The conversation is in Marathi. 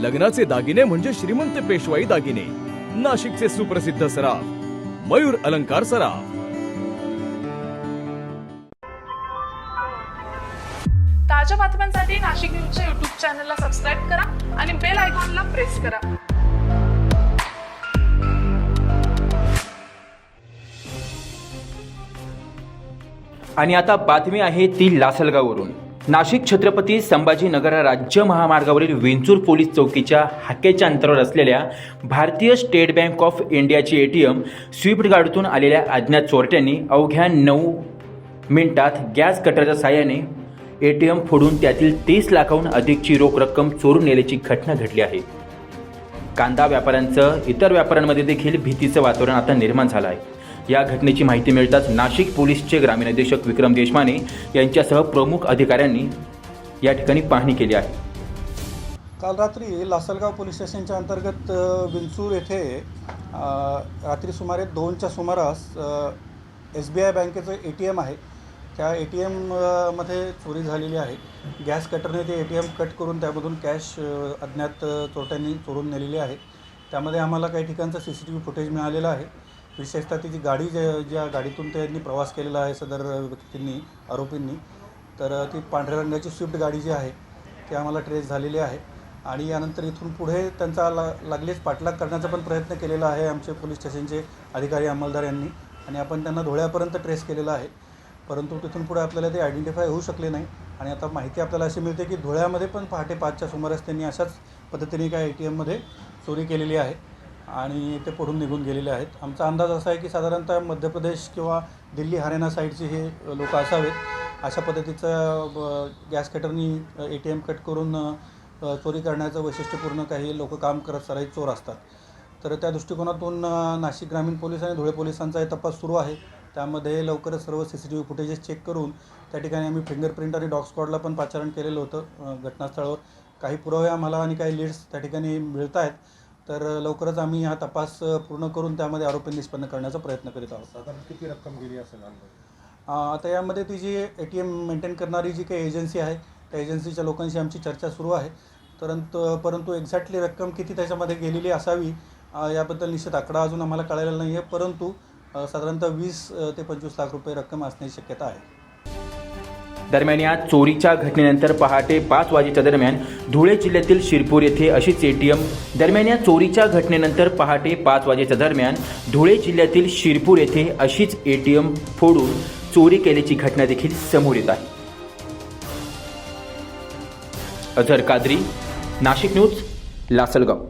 लग्नाचे दागिने म्हणजे श्रीमंत पेशवाई दागिने. नाशिकचे सुप्रसिद्ध सराफ मयूर अलंकार सराफ. ताज्या बातम्यांसाठी नाशिक न्यूजच्या युट्यूब चॅनलला सबस्क्राईब करा आणि बेल आयकॉनला प्रेस करा. आणि आता बातमी आहे ती लासलगाववरून. नाशिक छत्रपती संभाजीनगर राज्य महामार्गावरील विंचूर पोलीस चौकीच्या हाकेच्या अंतरावर असलेल्या भारतीय स्टेट बँक ऑफ इंडियाची ए टी एम स्विफ्ट गाडीतून आलेल्या अज्ञात चोरट्यांनी अवघ्या नऊ मिनिटात गॅस कटरच्या साहाय्याने ए टी एम फोडून त्यातील तीस लाखाहून अधिकची रोख रक्कम चोरून नेल्याची घटना घडली आहे. कांदा व्यापाऱ्यांचं इतर व्यापाऱ्यांमध्ये देखील भीतीचं वातावरण आता निर्माण झालं आहे. या घटनेची माहिती मिळताच नाशिक पोलीसचे ग्रामीण अधीक्षक विक्रम देशमाने यांच्यासह प्रमुख अधिकाऱ्यांनी या ठिकाणी पाहणी केली आहे. काल रात्री लासलगाव पोलीस स्टेशनच्या अंतर्गत विंचूर येथे रात्री सुमारे दोनच्या सुमारास एस बी आय बँकेचं ए टी एम आहे. त्या ए टी एममध्ये चोरी झालेली आहे. गॅस कटरने ते ए टी एम कट करून त्यामधून कॅश अज्ञात चोरट्यांनी चोरून नेलेली आहे. त्यामध्ये आम्हाला काही ठिकाणचं C C T V footage मिळालेलं आहे. विशेषतः ती जी गाडी ज्या ज्या गाडीतून त्यांनी प्रवास केलेला आहे सदर व्यक्तींनी आरोपींनी तर ती पांढऱ्या रंगाची स्विफ्ट गाडी जी आहे ती आम्हाला ट्रेस झालेली आहे. आणि यानंतर इथून पुढे त्यांचा ला लागलीच पाठलाग करण्याचा पण प्रयत्न केलेला आहे आमचे पोलीस स्टेशनचे अधिकारी अंमलदार यांनी. आणि आपण त्यांना धुळ्यापर्यंत ट्रेस केलेला आहे. परंतु तिथून पुढे आपल्याला ते आयडेंटिफाय होऊ शकले नाही. आणि आता माहिती आपल्याला अशी मिळते की धुळ्यामध्ये पण पहाटे पाचच्या सुमारास त्यांनी अशाच पद्धतीने काय ए टी एममध्ये चोरी केलेली आहे. आणि ते पडून निघून गेलेले आहेत. आमचा अंदाज असा आहे की साधारणतः मध्य प्रदेश किंवा दिल्ली हरियाणा साईडचे हे लोक असावेत. अशा पद्धतीचं गॅस कटरनी ए टी एम कट करून चोरी करण्याचं वैशिष्ट्यपूर्ण काही लोक काम करत सराई चोर असतात. तर त्या दृष्टिकोनातून नाशिक ग्रामीण पोलीस आणि धुळे पोलिसांचा तपास सुरू आहे. त्यामध्ये लवकरच सर्व C C T V footages check करून त्या ठिकाणी आम्ही फिंगरप्रिंट आणि डॉग स्क्वॉडला पण पाचारण केलेलं होतं घटनास्थळावर. काही पुरावे आम्हाला आणि काही लीड्स त्या ठिकाणी मिळत आहेत तर लवकरच आम्ही हा तपास पूर्ण करून त्यामध्ये आरोपी निष्पन्न करण्याचा प्रयत्न करीत आहोत. साधारण किती रक्कम गेली असेल आता यामध्ये ती जी ए टी एम मेंटेन करणारी जी काही एजन्सी आहे त्या एजन्सीच्या लोकांशी आमची चर्चा सुरू आहे. परंतु परंतु एक्झॅक्टली रक्कम किती त्याच्यामध्ये गेलेली असावी याबद्दल निश्चित आकडा अजून आम्हाला कळलेला नाही आहे परंतु साधारणतः वीस ते पंचवीस लाख रुपये रक्कम असण्याची शक्यता आहे. दरम्यान या चोरीच्या घटनेनंतर पहाटे पाच वाजेच्या दरम्यान धुळे जिल्ह्यातील शिरपूर येथे अशीच ए टी एम. दरम्यान या चोरीच्या घटनेनंतर पहाटे पाच वाजेच्या दरम्यान धुळे जिल्ह्यातील शिरपूर येथे अशीच ए टी एम फोडून चोरी केल्याची घटना देखील समोर येत आहे. अझर कादरी नाशिक न्यूज लासलगाव.